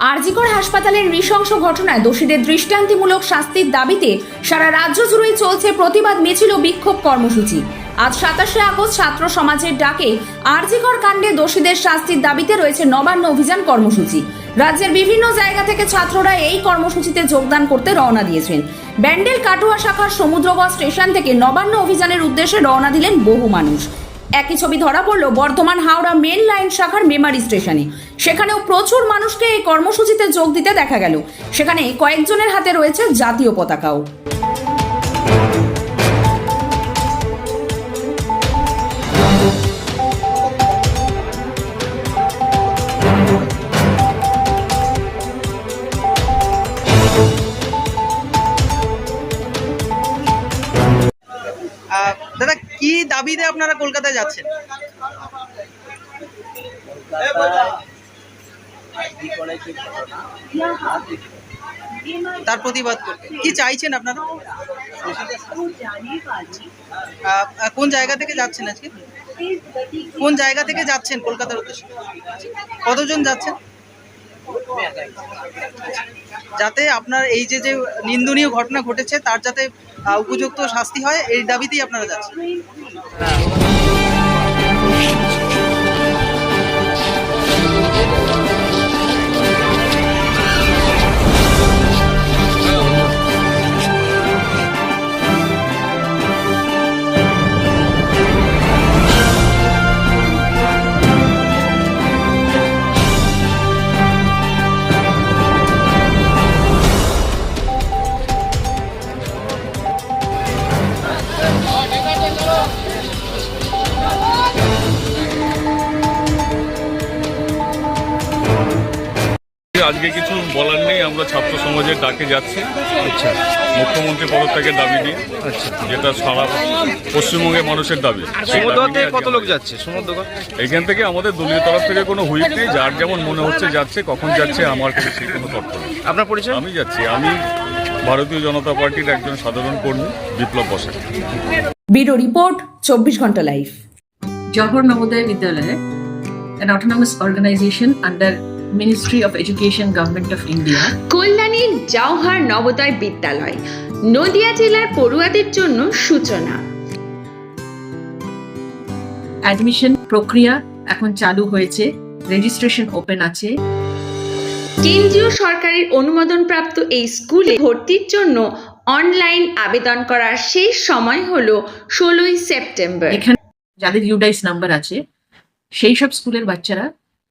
আরজিকর হাসপাতালের নৃশংস ঘটনায় দোষীদের দৃষ্টান্তিমূলক শাস্তির দাবিতে সারা রাজ্য জুড়েই চলছে প্রতিবাদ মিছিল ও বিক্ষোভ কর্মসূচি। আজ সাতাশে আগস্ট ছাত্র সমাজের ডাকে আরজিকর কাণ্ডে দোষীদের শাস্তির দাবিতে রয়েছে নবান্ন অভিযান কর্মসূচি। রাজ্যের বিভিন্ন জায়গা থেকে ছাত্ররা এই কর্মসূচিতে যোগদান করতে রওনা দিয়েছেন। ব্যান্ডেল কাটুয়া শাখার সমুদ্রগড় স্টেশন থেকে নবান্ন অভিযানের উদ্দেশ্যে রওনা দিলেন বহু মানুষ। একই ছবি ধরা পড়ল বর্ধমান হাওড়া মেন লাইন শাখার মেমারি স্টেশনে। সেখানেও প্রচুর মানুষকে এই কর্মসূচিতে যোগ দিতে দেখা গেল। সেখানে কয়েকজনের হাতে রয়েছে জাতীয় পতাকাও। দাবিতে আপনারা কলকাতায় যাচ্ছেন? তার প্রতিবাদ করতে। কি চাইছেন আপনারা? কোন জায়গা থেকে যাচ্ছেন আজকে? কোন জায়গা থেকে যাচ্ছেন কলকাতার উদ্দেশ্যে? কতজন যাচ্ছেন? যাতে আপনার এই যে যে নিন্দনীয় ঘটনা ঘটেছে, তার যাতে উপযুক্ত শাস্তি হয়, এই দাবিতেই আপনারা যাচ্ছেন। আজকে কিছু বলার নেই আমরা ছাত্র সমাজের ডাকে যাচ্ছি। আচ্ছা। মুখ্যমন্ত্রী পদত্যাগের দাবি নিয়ে আচ্ছা। যেটা সারা পশ্চিমবঙ্গের মানুষের দাবি। কত লোক যাচ্ছে? এখান থেকে আমাদের দলীয় তরফ থেকে কোনো হুইপ নেই যার যেমন মনে হচ্ছে যাচ্ছে কখন যাচ্ছে আমার কাছে সেই কোনো তথ্য নেই। আপনার পরিচয়? আমি যাচ্ছি। আমি ভারতীয় জনতা পার্টির একজন সাধারণ কর্মী বিপ্লব বসে। ব্যুরো রিপোর্ট চব্বিশ ঘণ্টা live. Johor Navodaya Vidyalaya, an autonomous organization under Ministry of education government of India কল্যাণীর Jawahar Navodaya Vidyalaya Nadia জেলার পড়ুয়াদের জন্য সূচনা। অ্যাডমিশন প্রক্রিয়া এখন চালু হয়েছে রেজিস্ট্রেশন ওপেন আছে। কেন্দ্রীয় সরকারের অনুমোদনপ্রাপ্ত এই স্কুলে ভর্তির জন্য অনলাইন আবেদন করার শেষ সময় হলো ষোলোই সেপ্টেম্বর। এখানে যাদের ইউডাইস নাম্বার আছে সেই সব স্কুলের বাচ্চারা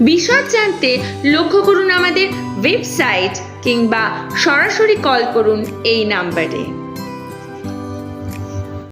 বিশদ জানতে লক্ষ্য করুন আমাদের ওয়েবসাইট কিংবা সরাসরি কল করুন এই নাম্বারে